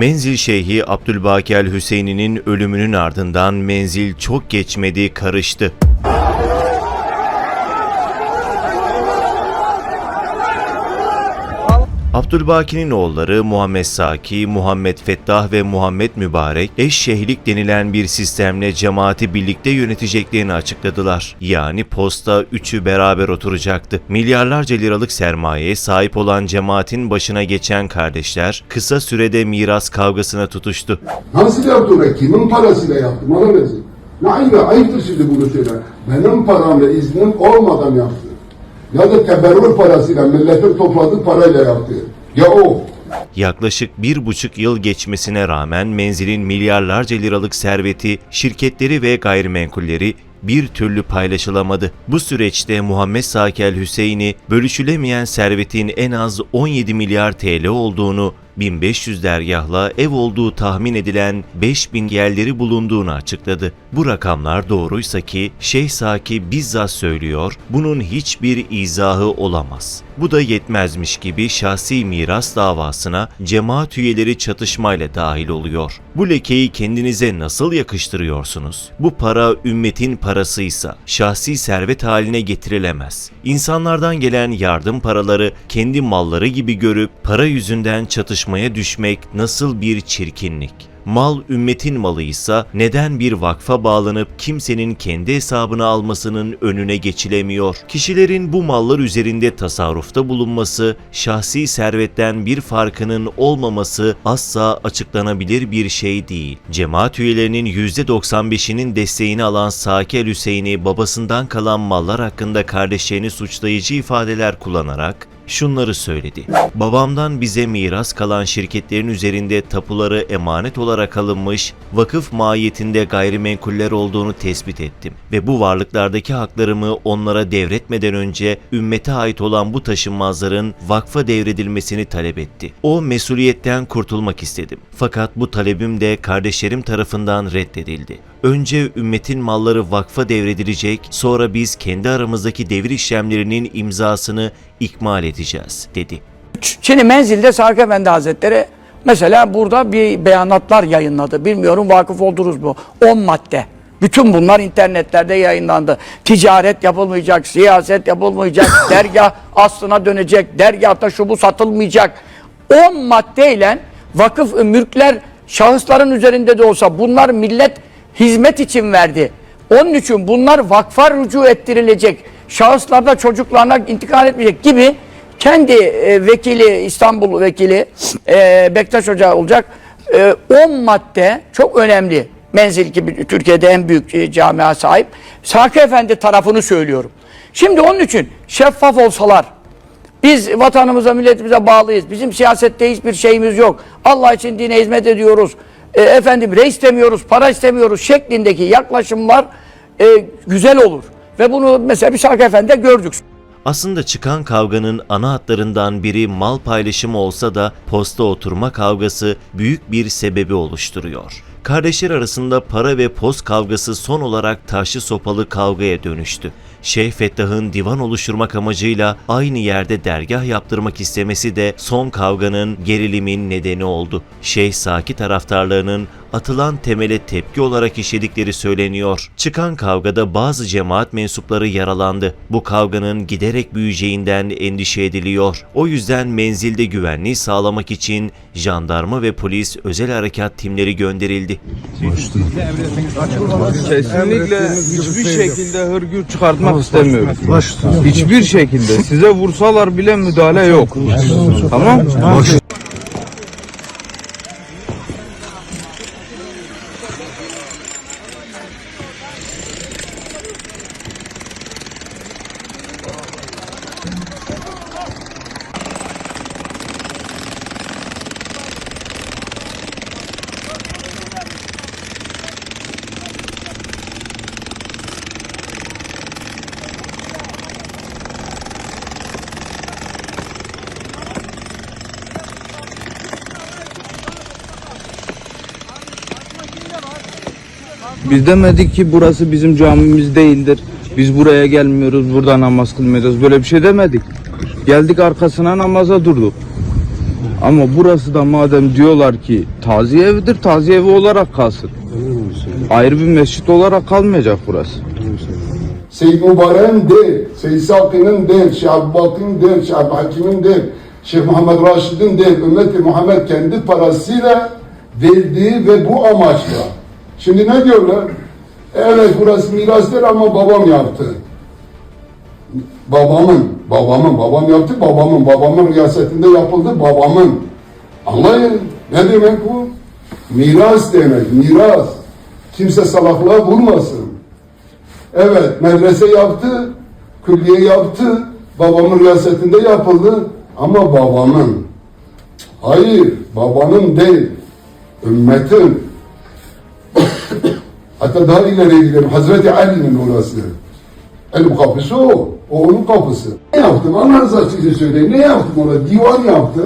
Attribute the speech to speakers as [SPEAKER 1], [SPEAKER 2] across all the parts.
[SPEAKER 1] Menzil Şeyhi Abdülbaki el Hüseyin'in ölümünün ardından menzil çok geçmedi karıştı. Abdülbaki'nin oğulları Muhammed Saki, Muhammed Fettah ve Muhammed Mübarek eşşehlik denilen bir sistemle cemaati birlikte yöneteceklerini açıkladılar. Yani posta üçü beraber oturacaktı. Milyarlarca liralık sermayeye sahip olan cemaatin başına geçen kardeşler kısa sürede miras kavgasına tutuştu.
[SPEAKER 2] Nasıl yaptı ve kimin parasıyla yaptı? Bana versin. Ne ayıp, ayıptır şimdi bunu söyler. Benim param ve iznim olmadan yaptı. Ya da teberrür parasıyla, milletin topladığı parayla yaptı. Ya o.
[SPEAKER 1] Yaklaşık bir buçuk yıl geçmesine rağmen menzilin milyarlarca liralık serveti, şirketleri ve gayrimenkulleri bir türlü paylaşılamadı. Bu süreçte Muhammed Sakel Hüseyin'i bölüşülemeyen servetin en az 17 milyar TL olduğunu, 1500 dergahla ev olduğu tahmin edilen 5000 yerleri bulunduğunu açıkladı. Bu rakamlar doğruysa ki Şeyh Saki bizzat söylüyor, bunun hiçbir izahı olamaz. Bu da yetmezmiş gibi şahsi miras davasına cemaat üyeleri çatışmayla dahil oluyor. Bu lekeyi kendinize nasıl yakıştırıyorsunuz? Bu para ümmetin parasıysa şahsi servet haline getirilemez. İnsanlardan gelen yardım paraları kendi malları gibi görüp para yüzünden çatışmaya düşmek nasıl bir çirkinlik? Mal ümmetin malıysa neden bir vakfa bağlanıp kimsenin kendi hesabına almasının önüne geçilemiyor? Kişilerin bu mallar üzerinde tasarrufta bulunması, şahsi servetten bir farkının olmaması asla açıklanabilir bir şey değil. Cemaat üyelerinin %95'inin desteğini alan Saki El Hüseyin'i babasından kalan mallar hakkında kardeşlerini suçlayıcı ifadeler kullanarak şunları söyledi. Babamdan bize miras kalan şirketlerin üzerinde tapuları emanet olarak alınmış, vakıf mahiyetinde gayrimenkuller olduğunu tespit ettim ve bu varlıklardaki haklarımı onlara devretmeden önce ümmete ait olan bu taşınmazların vakfa devredilmesini talep etti. O mesuliyetten kurtulmak istedim. Fakat bu talebim de kardeşlerim tarafından reddedildi. Önce ümmetin malları vakfa devredilecek, sonra biz kendi aramızdaki devir işlemlerinin imzasını ikmal edeceğiz, dedi.
[SPEAKER 3] Şimdi menzilde Sarık Efendi Hazretleri mesela burada bir beyanatlar yayınladı. Bilmiyorum vakıf oldunuz mu? 10 madde. Bütün bunlar internetlerde yayınlandı. Ticaret yapılmayacak, siyaset yapılmayacak, dergah aslına dönecek, dergahta şu bu satılmayacak. 10 maddeyle vakıf mülkler şahısların üzerinde de olsa bunlar millet hizmet için verdi. Onun için bunlar vakfa rücu ettirilecek. Şahıslarda çocuklarına intikal etmeyecek gibi kendi e, vekili İstanbul vekili e, Bektaş Hoca olacak. E, 10 madde çok önemli. Menzil gibi Türkiye'de en büyük e, camia sahip. Sakı Efendi tarafını söylüyorum. Şimdi onun için şeffaf olsalar biz vatanımıza, milletimize bağlıyız. Bizim siyasette hiçbir şeyimiz yok. Allah için dine hizmet ediyoruz. E, efendim reis istemiyoruz, para istemiyoruz şeklindeki yaklaşımlar e, güzel olur. Ve bunu mesela bir Sarık Efendi'de gördük.
[SPEAKER 1] Aslında çıkan kavganın ana hatlarından biri mal paylaşımı olsa da posta oturma kavgası büyük bir sebebi oluşturuyor. Kardeşler arasında para ve post kavgası son olarak taşlı sopalı kavgaya dönüştü. Şeyh Fettah'ın divan oluşturmak amacıyla aynı yerde dergah yaptırmak istemesi de son kavganın gerilimin nedeni oldu. Şeyh Saki taraftarlarının atılan temele tepki olarak işledikleri söyleniyor. Çıkan kavgada bazı cemaat mensupları yaralandı. Bu kavganın giderek büyüyeceğinden endişe ediliyor. O yüzden menzilde güvenliği sağlamak için jandarma ve polis özel harekat timleri gönderildi.
[SPEAKER 4] Kesinlikle hiçbir şekilde hırgür çıkartmak istemiyoruz. Hiçbir şekilde. Size vursalar bile müdahale yok. Tamam? Thank you. Biz demedik ki burası bizim camimiz değildir. Biz buraya gelmiyoruz, burada namaz kılmayacağız. Böyle bir şey demedik. Geldik arkasına namaza durduk. Ama burası da madem diyorlar ki taziye evidir, taziye evi olarak kalsın. Ayrı bir mescit olarak kalmayacak burası.
[SPEAKER 2] Seyyid Mübarek'in değil, Seyyid Saki'nin değil, Şeyh Abubakir'in değil, Şeyh Abdülhakim'in değil, Şeyh Muhammed Raşid'in değil, ümmeti Muhammed kendi parasıyla verdiği ve bu amaçla. Şimdi ne diyorlar? Evet burası mirastır ama babam yaptı. Babamın, babamın, babam yaptı, babamın, babamın riyasetinde yapıldı, babamın. Anlayın, ne demek bu? Miras demek, miras. Kimse salaklığa vurmasın. Evet, medrese yaptı, külliye yaptı, babamın riyasetinde yapıldı ama babamın. Hayır, babanın değil, ümmetin. Hatta daha ileriye gidelim, Hazreti Ali'nin orası. El kapısı o, o onun kapısı. Ne yaptım, Allah rızası için söyleyeyim, ne yaptım ona? Divan yaptı,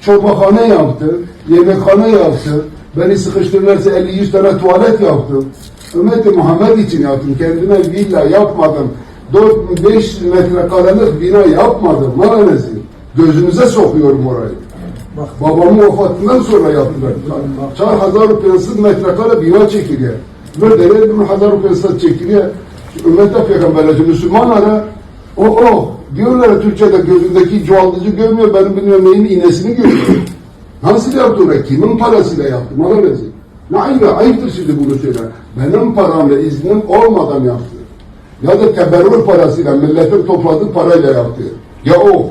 [SPEAKER 2] çorbahane yaptı, yemekhane yaptı, beni sıkıştırırlarsa 50-100 tane tuvalet yaptım. Ümmeti Muhammed için yaptım, kendime villa yapmadım. 4500 metrekarelik bina yapmadım, maalesef. Gözünüze sokuyorum orayı. Babamın vefatından sonra yaptılar. Çar hazar rupiyansız metrekare bina çekiliyor. Böyle devlet bir hazar rupiyansız çekiliyor. Ümmette peygamberleri Müslümanlara o o diyorlar Türkçe'de gözündeki çuvaldızı görmüyor, benim bilmiyorum neyin iğnesini görüyor. Nasıl yaptı oraya? Kimin parasıyla yaptı? Maalesef. Ne ayıp, ayıptır şimdi bunu söyler. Benim paramla iznim olmadan yaptı. Ya da teberrür parasıyla, milletin topladığı parayla yaptı. Ya o.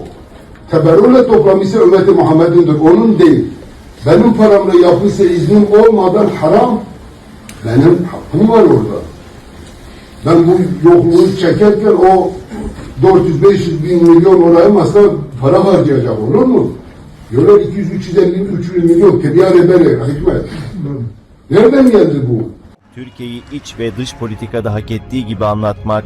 [SPEAKER 2] Teberrürle toplamışsa ümmeti Muhammed'indir, onun değil. Benim paramla yapmışsa iznim olmadan haram, benim hakkım var orada. Ben bu yokluğu çekerken o 400-500 bin milyon oraya masraf para harcayacak olur mu? Diyorlar 200-350 milyon kebiya rebele hikmet. Nereden geldi bu?
[SPEAKER 1] Türkiye'yi iç ve dış politikada hak ettiği gibi anlatmak